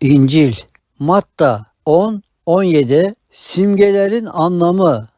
İncil Matta 10 17 simgelerin anlamı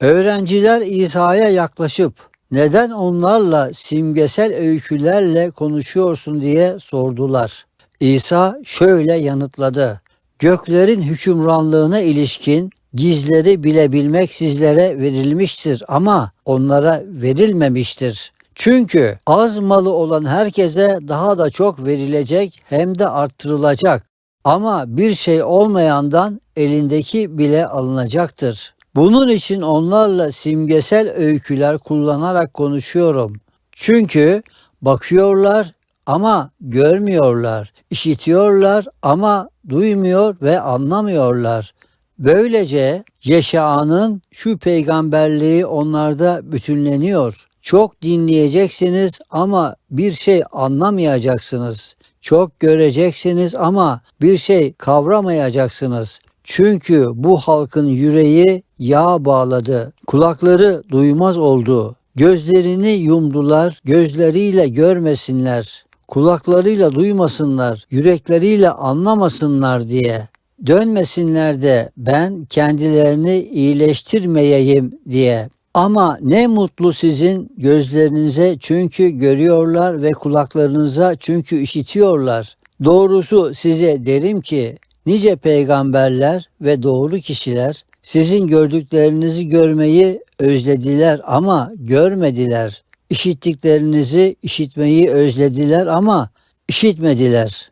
Öğrenciler İsa'ya yaklaşıp neden onlarla simgesel öykülerle konuşuyorsun diye sordular. İsa şöyle yanıtladı. Göklerin hükümranlığına ilişkin gizleri bilebilmek sizlere verilmiştir ama onlara verilmemiştir. Çünkü az malı olan herkese daha da çok verilecek hem de arttırılacak. Ama bir şey olmayandan elindeki bile alınacaktır. Bunun için onlarla simgesel öyküler kullanarak konuşuyorum. Çünkü bakıyorlar ama görmüyorlar, işitiyorlar ama duymuyor ve anlamıyorlar. Böylece Yeşa'nın şu peygamberliği onlarda bütünleniyor. Çok dinleyeceksiniz ama bir şey anlamayacaksınız. Çok göreceksiniz ama bir şey kavramayacaksınız. Çünkü bu halkın yüreği yağ bağladı. Kulakları duymaz oldu. Gözlerini yumdular, gözleriyle görmesinler. Kulaklarıyla duymasınlar, yürekleriyle anlamasınlar diye. Dönmesinler de ben kendilerini iyileştirmeyeyim diye. Ama ne mutlu sizin gözlerinize çünkü görüyorlar ve kulaklarınıza çünkü işitiyorlar. Doğrusu size derim ki nice peygamberler ve doğru kişiler sizin gördüklerinizi görmeyi özlediler ama görmediler. İşittiklerinizi işitmeyi özlediler ama işitmediler.